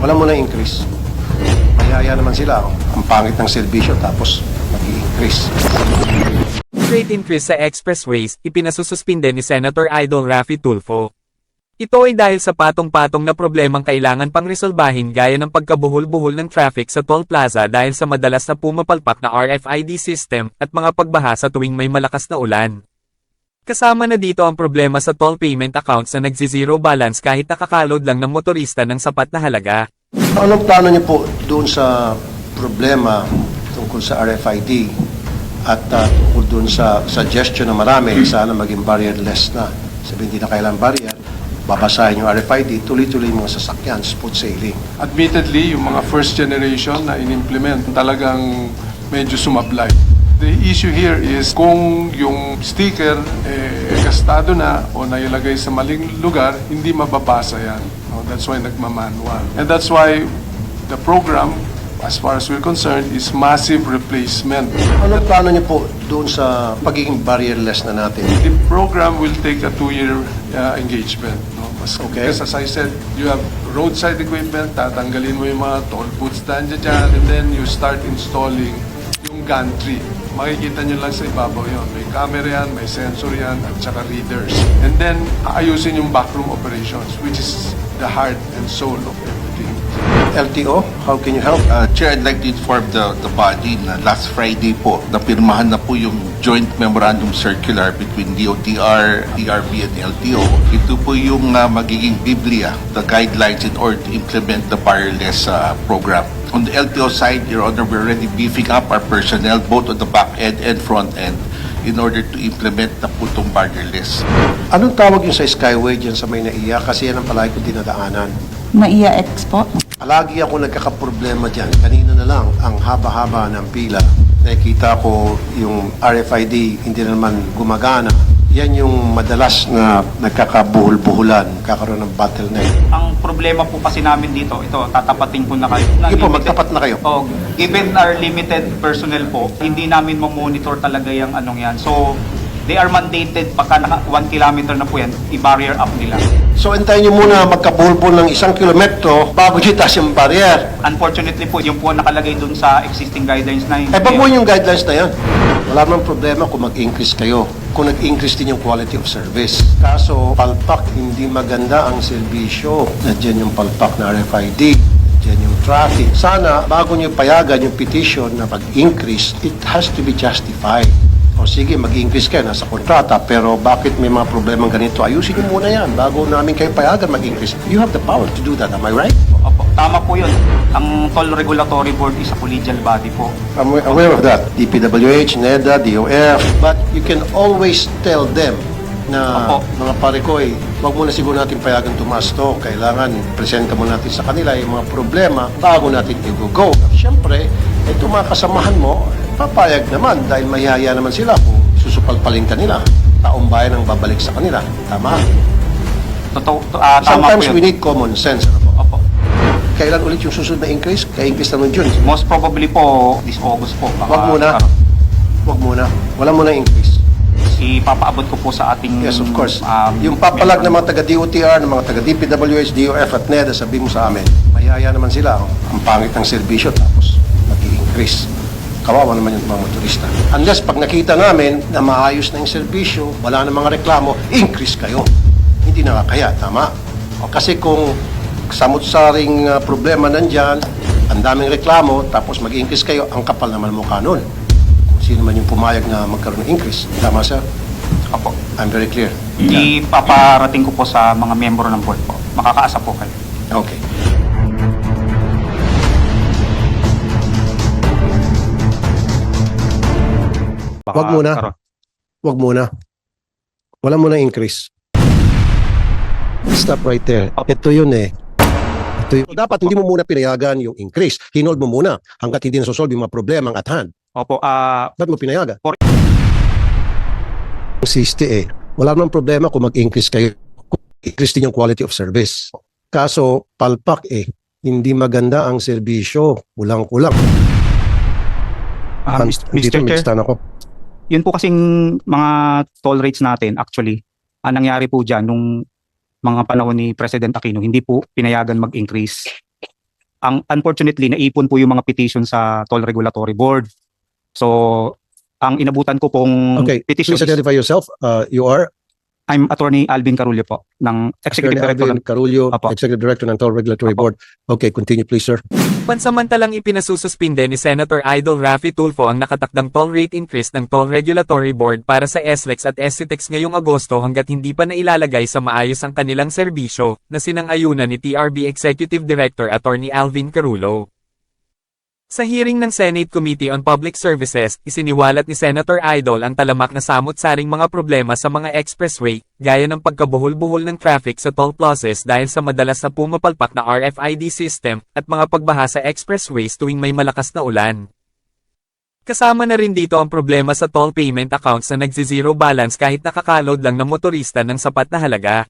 Wala mo na increase. Mayaya naman sila. oh. Ang pangit ng serbisyo tapos mag-i-increase. Rate increase sa expressways, ipinasususpinde ni Senator Idol Raffy Tulfo. Ito ay dahil sa patong-patong na problemang kailangan pang resolbahin gaya ng pagkabuhol-buhol ng traffic sa toll plaza dahil sa madalas na pumapalpak na RFID system at mga pagbaha sa tuwing may malakas na ulan. Kasama na dito ang problema sa toll payment accounts na nagzi-zero balance kahit nakakalod lang ng motorista ng sapat na halaga. Anong plano niyo po doon sa problema tungkol sa RFID at uh, tungkol doon sa suggestion na marami, sana maging barrierless na. Sabi hindi na kailangan barrier, babasahin yung RFID, tuloy-tuloy yung mga sasakyan, smooth sailing. Admittedly, yung mga first generation na in-implement talagang medyo sumablay. The issue here is kung yung sticker eh, gastado na o nailagay sa maling lugar, hindi mababasa yan. No, that's why nagmamanual. And that's why the program, as far as we're concerned, is massive replacement. Anong plano niyo po doon sa pagiging barrierless na natin? The program will take a two-year uh, engagement. No? Mas, Okay. Because as I said, you have roadside equipment, tatanggalin mo yung mga toll booths dyan dyan, and then you start installing yung gantry. Makikita nyo lang sa ibabaw yon. May camera yan, may sensor yan, at saka readers. And then, aayusin yung backroom operations, which is the heart and soul of everything. LTO, how can you help? Uh, Chair, I'd like to inform the, the body na last Friday po, napirmahan na po yung joint memorandum circular between DOTR, DRB, and LTO. Ito po yung uh, magiging biblia, the guidelines in order to implement the wireless uh, program. On the LTO side, Your Honor, we're already beefing up our personnel both on the back end and front end in order to implement na po itong wireless. Anong tawag yung sa Skyway dyan sa may naiya? Kasi yan ang palagi ko dinadaanan. Maiya Expo. Palagi ako nagkakaproblema dyan. Kanina na lang, ang haba-haba ng pila. Nakikita ko yung RFID, hindi na naman gumagana. Yan yung madalas na nagkakabuhol-buhulan, kakaroon ng bottleneck. Ang problema po kasi namin dito, ito, tatapatin ko na kayo. Sige po, magtapat na kayo. Oh, given our limited personnel po, hindi namin mamonitor talaga yung anong yan. So, they are mandated pagka naka 1 kilometer na po yan, i-barrier up nila. So, antayin nyo muna magkabuhol-buhol ng isang kilometro bago nyo itaas yung barrier. Unfortunately po, yung po nakalagay dun sa existing guidelines na hindi. Eh, baguhin yung guidelines na yan. Wala namang problema kung mag-increase kayo. Kung nag-increase din yung quality of service. Kaso, palpak, hindi maganda ang serbisyo. Nandiyan yung palpak na RFID. Nandiyan yung traffic. Sana, bago nyo payagan yung petition na mag-increase, it has to be justified. O sige, mag-increase kayo, nasa kontrata, pero bakit may mga problemang ganito? Ayusin nyo muna yan bago namin kayo payagan mag-increase. You have the power to do that, am I right? Opo, tama po yun. Ang Toll Regulatory Board is a collegial body po. I'm aware of that. DPWH, NEDA, DOF. But you can always tell them na Opo. mga pare ko, eh, wag muna siguro natin payagan tumaas to. Kailangan presenta mo natin sa kanila yung mga problema bago natin i-go. Siyempre, ito mga kasamahan mo, papayag naman dahil mayaya naman sila kung susupalpalin ka nila. Taong bayan ang babalik sa kanila. Tama? Totoo, to, ah, tama Sometimes po we yun. need common sense. Ano po? Opo. Kailan ulit yung susunod na increase? Kaya-increase na nun June. Most probably po, this August po. baka- Wag muna. Wag muna. Wala muna increase. Ipapaabot ko po sa ating... Yes, of course. um, yung papalag ng mga taga-DOTR, ng mga taga-DPWH, DOF at NEDA, sabi mo sa amin, mayaya naman sila. oh. Ang pangit ng serbisyo, tapos mag increase Kawawa naman yung mga motorista. Unless pag nakita namin na maayos na yung serbisyo, wala na mga reklamo, increase kayo. Hindi nakakaya, tama? O, Kasi kung samot-saring uh, problema nandyan, ang daming reklamo, tapos mag-increase kayo, ang kapal naman mukha nun. Kung sino man yung pumayag na magkaroon ng increase. Tama, sir? Opo. I'm very clear. Ipaparating ko po sa mga miyembro ng board po. Makakaasa po kayo. Okay. Baka Wag muna. karoon- Wag muna. Wala muna increase. Stop right there. Ito yun eh. Ito yun. Dapat hindi mo muna pinayagan yung increase. Hinold mo muna hanggat hindi nasosolve yung mga problema at hand. Opo, ah, Ba't mo pinayagan? For- Insiste eh. Wala namang problema kung mag-increase kayo. Kung increase din yung quality of service. Kaso, palpak eh. Hindi maganda ang serbisyo. Kulang-kulang. ah, Dito, Mr. Chair, ako. Yun po kasing mga toll rates natin actually, ang nangyari po dyan nung mga panahon ni President Aquino, hindi po pinayagan mag-increase. ang unfortunately naipon po yung mga petition sa Toll Regulatory Board. So ang inabutan ko pong Okay, petition please is- identify yourself. Uh, you are I'm Attorney Alvin Carullo po ng Executive Attorney Director Alvin ng Carullo, Apo. Executive Director ng Toll Regulatory Apo. Board. Okay, continue please, sir. Pansamantalang ipinasususpinde ni Senator Idol Raffy Tulfo ang nakatakdang toll rate increase ng Toll Regulatory Board para sa SLEX at SCTEX ngayong Agosto hanggat hindi pa nailalagay sa maayos ang kanilang serbisyo, na sinang-ayunan ni TRB Executive Director Attorney Alvin Carullo. Sa hearing ng Senate Committee on Public Services, isiniwalat ni Senator Idol ang talamak na samot-saring mga problema sa mga expressway, gaya ng pagkabuhol-buhol ng traffic sa toll plazas dahil sa madalas na pumapalpak na RFID system, at mga pagbaha sa expressways tuwing may malakas na ulan. Kasama na rin dito ang problema sa toll payment accounts na nagsi-zero balance kahit nakakalod lang ng motorista ng sapat na halaga.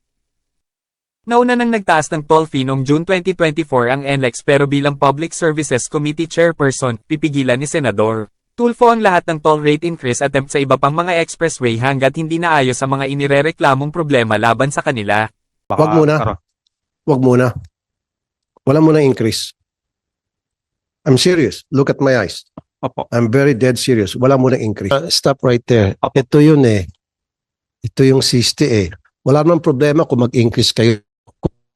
Nauna nang nagtaas ng toll fee noong June 2024 ang NLEX pero bilang Public Services Committee Chairperson, pipigilan ni Senador. Tulfo ang lahat ng toll rate increase attempt sa iba pang mga expressway hanggat hindi naayos ang mga inirereklamong problema laban sa kanila. Wag muna. Wag muna. Wala muna increase. I'm serious. Look at my eyes. Opo. I'm very dead serious. Wala muna increase. Uh, stop right there. Ito yun eh. Ito yung 60 eh. Wala namang problema kung mag-increase kayo.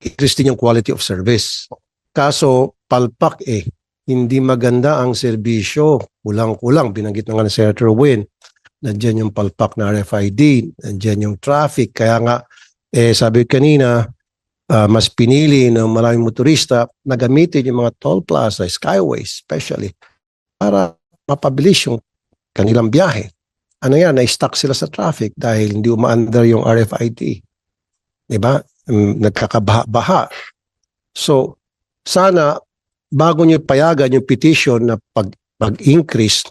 Din yung quality of service. Kaso, palpak eh. Hindi maganda ang serbisyo. Kulang-kulang. Binanggit na nga ni Senator Win. Nandiyan yung palpak na RFID. Nandiyan yung traffic. Kaya nga, eh, sabi kanina, ah, mas pinili ng maraming motorista na gamitin yung mga toll plaza, skyways especially, para mapabilis yung kanilang biyahe. Ano yan, na-stuck sila sa traffic dahil hindi umaandar yung RFID. Di ba? Mm, Nagkakabaha-baha. So, sana bago nyo payagan yung petition na pag, pag-increase,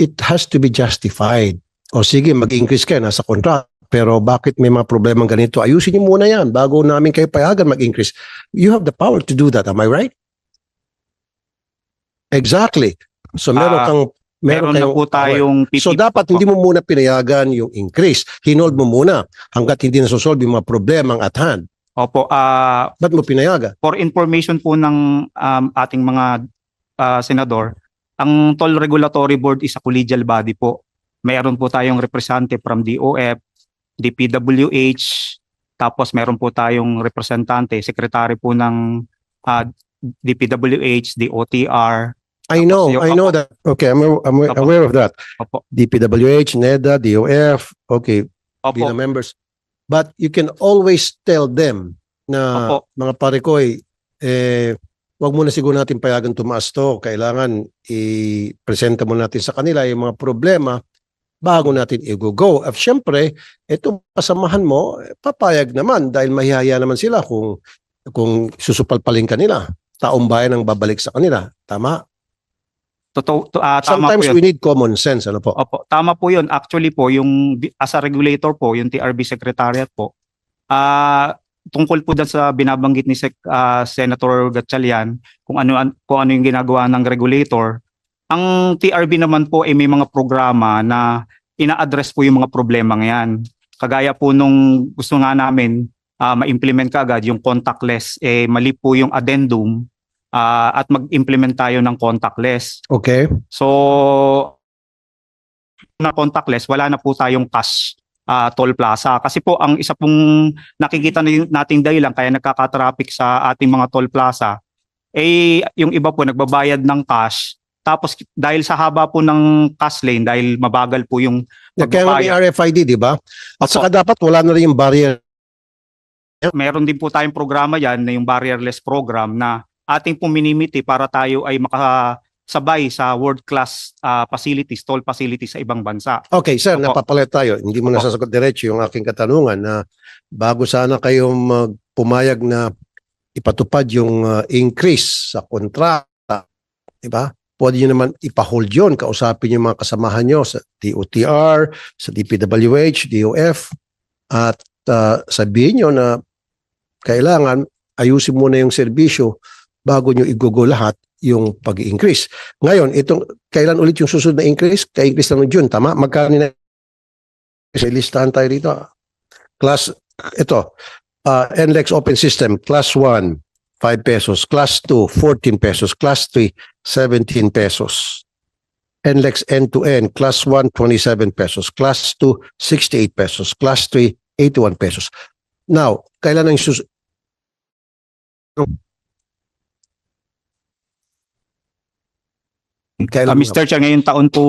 it has to be justified. O sige, mag-increase kayo, nasa contract. Pero bakit may mga problemang ganito? Ayusin niyo muna yan bago namin kayo payagan mag-increase. You have the power to do that. Am I right? Exactly. So meron Ah, kang Meron na po tayong So pipi- dapat hindi mo muna pinayagan yung increase. Hinold mo muna hanggat hindi nasosolve yung mga problemang at hand. Opo, ah Ba't mo pinayagan? for information po ng um, ating mga ah, senador, ang Toll Regulatory Board is a collegial body po. Mayroon po tayong representative from DOF, DPWH, tapos meron po tayong representante, secretary po ng ah, DPWH, DOTR, I know, yung- I know that. Okay, I'm, I'm Opo. aware of that. Opo. DPWH, NEDA, DOF, okay, Opo, bilang members. But you can always tell them na Opo. mga pare ko, eh, eh, wag muna siguro natin payagan tumaas to. Kailangan i-presenta mo natin sa kanila yung mga problema bago natin i-go. At syempre, itong kasamahan mo, eh, papayag naman dahil mahihaya naman sila kung kung susupalpalin kanila. Taong bayan ang babalik sa kanila. Tama? Totoo, to, ah, tama po Sometimes yun. we need common sense. Ano po? Opo, tama po 'yun. Actually po, yung as a regulator po, yung TRB secretariat po, ah tungkol po dyan sa binabanggit ni Sec, ah, Senator Gatchalian kung ano an- kung ano yung ginagawa ng regulator. Ang TRB naman po ay may mga programa na ina-address po yung mga problema yan. Kagaya po nung gusto nga namin ah, ma-implement kaagad yung contactless, eh mali po yung addendum ah, at mag-implement tayo ng contactless. Okay. So, na contactless, wala na po tayong cash ah, toll plaza. Kasi po, ang isa pong nakikita na- nating dahilan kaya nagkaka-traffic sa ating mga toll plaza, eh, yung iba po nagbabayad ng cash. Tapos dahil sa haba po ng cash lane, dahil mabagal po yung may pagbabayad, RFID, di ba? At Opo. saka dapat wala na rin yung barrier. meron din po tayong programa yan na yung barrierless program na ating puminimiti para tayo ay makasabay sa world-class ah, facilities, toll facilities sa ibang bansa. Okay, sir, Opo. napapalit tayo. Hindi mo nasasagot diretso yung aking katanungan na bago sana kayo pumayag na ipatupad yung uh, increase sa kontrata, di ba? Pwede nyo naman ipahold yun, kausapin yung mga kasamahan nyo sa DOTR, sa DPWH, DOF, at uh, sabihin nyo na kailangan ayusin muna yung serbisyo bago nyo igugo lahat yung pag-increase. Ngayon, itong kailan ulit yung susunod na increase? Ka-increase lang ng June, tama? Magkano na sa listahan tayo dito. Class, ito, uh, NLEX Open System, Class 1, 5 pesos. Class 2, 14 pesos. Class 3, 17 pesos. NLEX end-to-end, Class 1, 27 pesos. Class 2, 68 pesos. Class 3, 81 pesos. Now, kailan ang sus... Uh, Kailan, Mr. Chair, ngayong taon po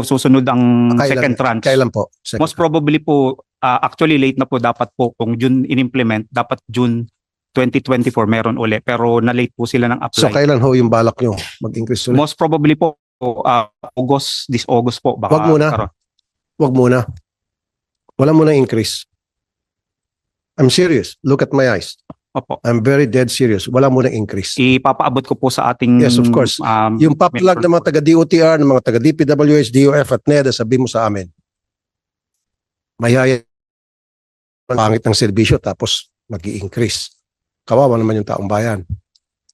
susunod ang Kailan- second tranche. kailan po? Second. Most probably po, ah, actually late na po dapat po kung June in-implement, dapat June 2024 meron uli. Pero na-late po sila ng apply. So, kailan ho yung balak nyo mag-increase ulit? Most probably po, ah, August, this August po. Baka Wag muna. karoon. Wag muna. Wala muna increase. I'm serious. Look at my eyes. Opo. I'm very dead serious. Wala muna increase. Ipapaabot ko po sa ating Yes, of course. um, Yung paplag ng mga taga-DOTR, ng mga taga-DPWH, DOF at NEDA, sabi mo sa amin, mayaya pangit ng serbisyo tapos mag increase Kawawa naman yung taong bayan,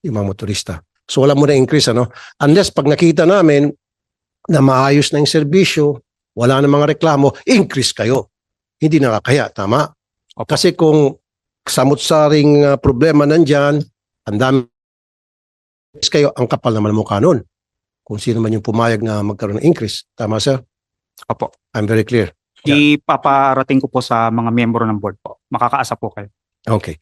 yung mga motorista. So wala muna increase, ano? Unless pag nakita namin na maayos na yung serbisyo, wala na mga reklamo, increase kayo. Hindi nakakaya, tama? Opo. Kasi kung samot-saring uh, problema nandyan, ang dami kayo, ang kapal naman mukha nun. Kung sino man yung pumayag na magkaroon ng increase. Tama, sir? Opo. I'm very clear. Ipaparating ko po sa mga miyembro ng board po. Makakaasa po kayo. Okay.